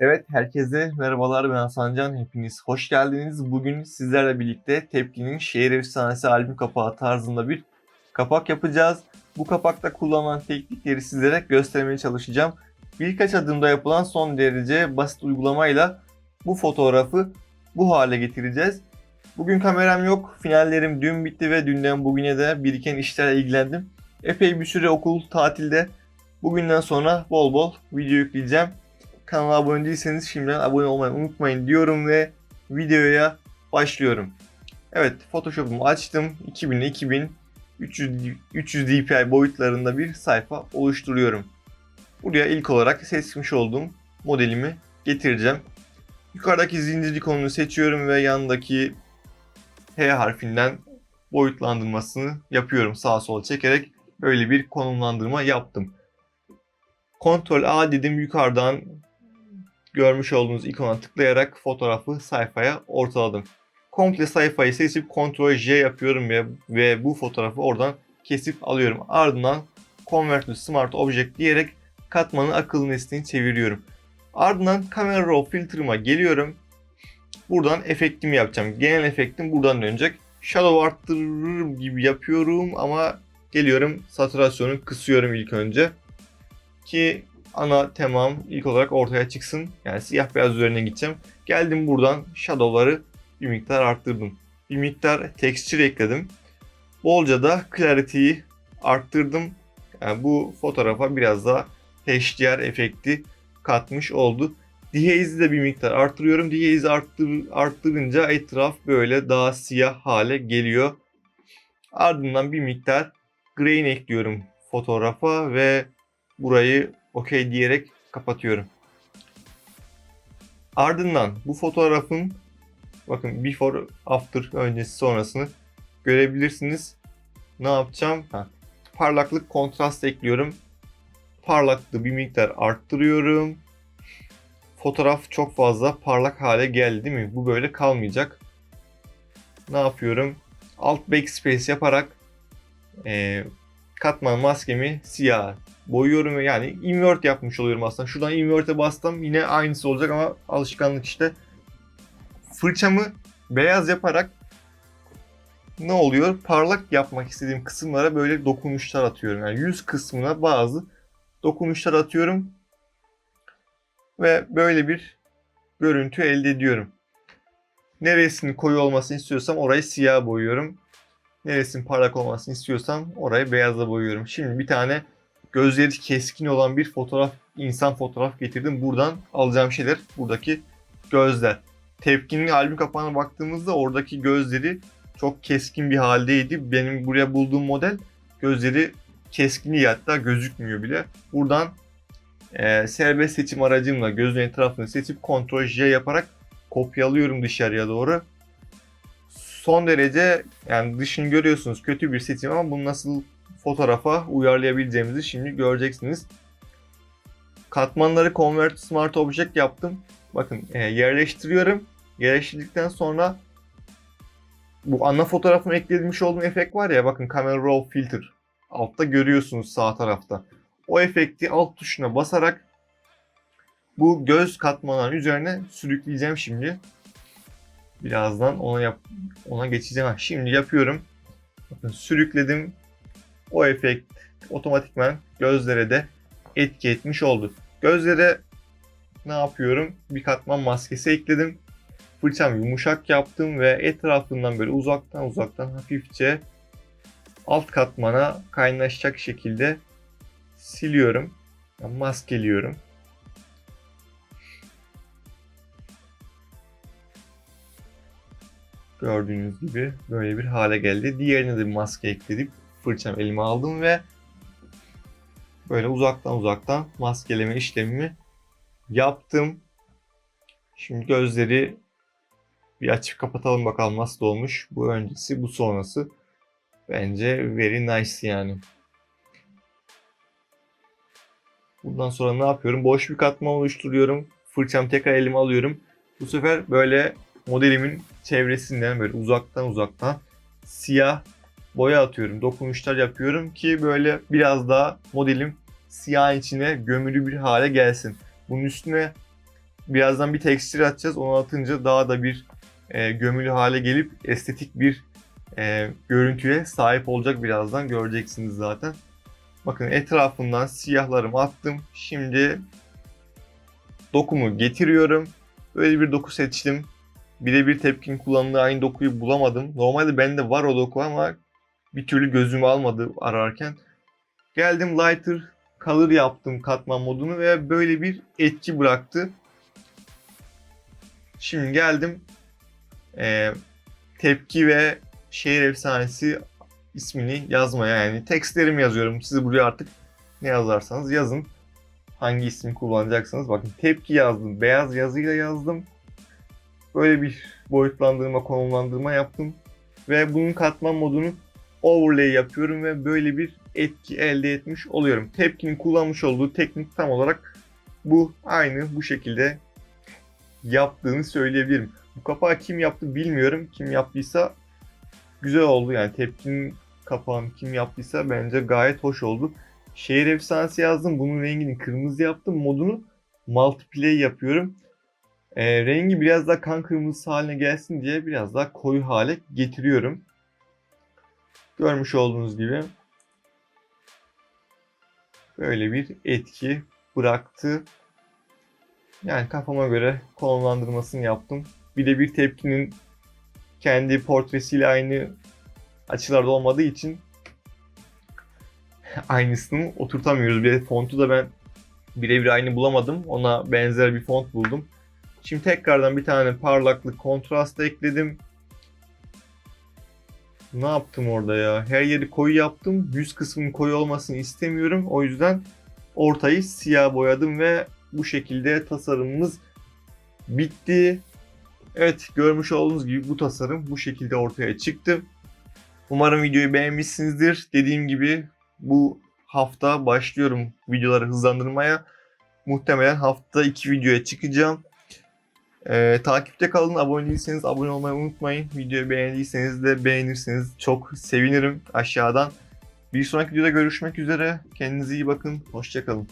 Evet, herkese merhabalar ben Hasan Can. Hepiniz hoş geldiniz. Bugün sizlerle birlikte Tepki'nin Şehir Efsanesi albüm kapağı tarzında bir kapak yapacağız. Bu kapakta kullanılan teknikleri sizlere göstermeye çalışacağım. Birkaç adımda yapılan son derece basit uygulamayla bu fotoğrafı bu hale getireceğiz. Bugün kameram yok. Finallerim dün bitti ve dünden bugüne de biriken işlerle ilgilendim. Epey bir süre okul tatilde. Bugünden sonra bol bol video yükleyeceğim. Kanala abone değilseniz şimdiden abone olmayı unutmayın diyorum ve videoya başlıyorum. Evet Photoshop'umu açtım. 2000 ile 2000 300, 300 dpi boyutlarında bir sayfa oluşturuyorum. Buraya ilk olarak seçmiş olduğum modelimi getireceğim. Yukarıdaki zincir ikonunu seçiyorum ve yanındaki H harfinden boyutlandırmasını yapıyorum sağa sola çekerek böyle bir konumlandırma yaptım. Ctrl A dedim yukarıdan görmüş olduğunuz ikona tıklayarak fotoğrafı sayfaya ortaladım. Komple sayfayı seçip Ctrl J yapıyorum ve, ve bu fotoğrafı oradan kesip alıyorum. Ardından Convert to Smart Object diyerek katmanı akıllı nesneye çeviriyorum. Ardından Camera Raw filter'ıma geliyorum. Buradan efektimi yapacağım. Genel efektim buradan dönecek. Shadow arttırır gibi yapıyorum ama geliyorum satürasyonu kısıyorum ilk önce. Ki ana temam ilk olarak ortaya çıksın. Yani siyah beyaz üzerine gideceğim. Geldim buradan shadow'ları bir miktar arttırdım. Bir miktar texture ekledim. Bolca da clarity'yi arttırdım. Yani bu fotoğrafa biraz daha HDR efekti katmış oldu. Dehaze'i de bir miktar arttırıyorum. Dehaze'i arttır, arttırınca etraf böyle daha siyah hale geliyor. Ardından bir miktar grain ekliyorum fotoğrafa ve burayı OK diyerek kapatıyorum. Ardından bu fotoğrafın bakın before after öncesi sonrasını görebilirsiniz. Ne yapacağım? Ha, parlaklık kontrast ekliyorum. Parlaklığı bir miktar arttırıyorum. Fotoğraf çok fazla parlak hale geldi değil mi? Bu böyle kalmayacak. Ne yapıyorum? Alt backspace yaparak e, katman maskemi siyah boyuyorum yani invert yapmış oluyorum aslında. Şuradan invert'e bastım yine aynısı olacak ama alışkanlık işte. Fırçamı beyaz yaparak ne oluyor? Parlak yapmak istediğim kısımlara böyle dokunuşlar atıyorum. Yani yüz kısmına bazı dokunuşlar atıyorum. Ve böyle bir görüntü elde ediyorum. Neresinin koyu olmasını istiyorsam orayı siyah boyuyorum. Neresinin parlak olmasını istiyorsam orayı beyazla boyuyorum. Şimdi bir tane gözleri keskin olan bir fotoğraf, insan fotoğraf getirdim. Buradan alacağım şeyler buradaki gözler. Tepkinin albüm kapağına baktığımızda oradaki gözleri çok keskin bir haldeydi. Benim buraya bulduğum model gözleri keskini hatta gözükmüyor bile. Buradan e, serbest seçim aracımla gözün etrafını seçip Ctrl J yaparak kopyalıyorum dışarıya doğru. Son derece yani dışını görüyorsunuz kötü bir seçim ama bunu nasıl fotoğrafa uyarlayabileceğimizi şimdi göreceksiniz. Katmanları Convert Smart Object yaptım. Bakın e, yerleştiriyorum. Yerleştirdikten sonra bu ana fotoğrafıma eklemiş olduğum efekt var ya bakın Camera Raw Filter. Altta görüyorsunuz sağ tarafta. O efekti alt tuşuna basarak bu göz katmanların üzerine sürükleyeceğim şimdi. Birazdan ona yap ona geçeceğim. Şimdi yapıyorum. Bakın sürükledim o efekt otomatikman gözlere de etki etmiş oldu. Gözlere ne yapıyorum? Bir katman maskesi ekledim. Fırçam yumuşak yaptım ve etrafından böyle uzaktan uzaktan hafifçe alt katmana kaynaşacak şekilde siliyorum. Maskeliyorum. Gördüğünüz gibi böyle bir hale geldi. Diğerine de bir maske ekledik fırçam elime aldım ve böyle uzaktan uzaktan maskeleme işlemimi yaptım. Şimdi gözleri bir açıp kapatalım bakalım nasıl olmuş. Bu öncesi, bu sonrası. Bence very nice yani. Bundan sonra ne yapıyorum? Boş bir katman oluşturuyorum. Fırçam tekrar elime alıyorum. Bu sefer böyle modelimin çevresinden böyle uzaktan uzaktan siyah boya atıyorum, dokunuşlar yapıyorum ki böyle biraz daha modelim siyah içine gömülü bir hale gelsin. Bunun üstüne Birazdan bir tekstil atacağız. Onu atınca daha da bir e, gömülü hale gelip estetik bir e, görüntüye sahip olacak birazdan. Göreceksiniz zaten. Bakın etrafından siyahlarımı attım. Şimdi dokumu getiriyorum. Böyle bir doku seçtim. Birebir tepkin kullandığı aynı dokuyu bulamadım. Normalde bende var o doku ama bir türlü gözümü almadı ararken. Geldim lighter color yaptım katman modunu ve böyle bir etki bıraktı. Şimdi geldim e, tepki ve şehir efsanesi ismini yazmaya yani tekstlerimi yazıyorum. Siz buraya artık ne yazarsanız yazın. Hangi ismi kullanacaksanız bakın tepki yazdım. Beyaz yazıyla yazdım. Böyle bir boyutlandırma, konumlandırma yaptım. Ve bunun katman modunu overlay yapıyorum ve böyle bir etki elde etmiş oluyorum. Tepkinin kullanmış olduğu teknik tam olarak bu. Aynı bu şekilde yaptığını söyleyebilirim. Bu kapağı kim yaptı bilmiyorum. Kim yaptıysa güzel oldu. Yani tepkinin kapağını kim yaptıysa bence gayet hoş oldu. Şehir efsanesi yazdım. Bunun rengini kırmızı yaptım. Modunu multiplay yapıyorum. Ee, rengi biraz daha kan kırmızısı haline gelsin diye biraz daha koyu hale getiriyorum. Görmüş olduğunuz gibi böyle bir etki bıraktı. Yani kafama göre konumlandırmasını yaptım. Bir de bir tepkinin kendi portresiyle aynı açılarda olmadığı için aynısını oturtamıyoruz. Bir de fontu da ben birebir aynı bulamadım. Ona benzer bir font buldum. Şimdi tekrardan bir tane parlaklık kontrast ekledim. Ne yaptım orada ya? Her yeri koyu yaptım. Yüz kısmının koyu olmasını istemiyorum. O yüzden ortayı siyah boyadım ve bu şekilde tasarımımız bitti. Evet görmüş olduğunuz gibi bu tasarım bu şekilde ortaya çıktı. Umarım videoyu beğenmişsinizdir. Dediğim gibi bu hafta başlıyorum videoları hızlandırmaya. Muhtemelen hafta iki videoya çıkacağım. Ee, takipte kalın. Abone değilseniz abone olmayı unutmayın. Videoyu beğendiyseniz de beğenirseniz çok sevinirim aşağıdan. Bir sonraki videoda görüşmek üzere. Kendinize iyi bakın. Hoşçakalın.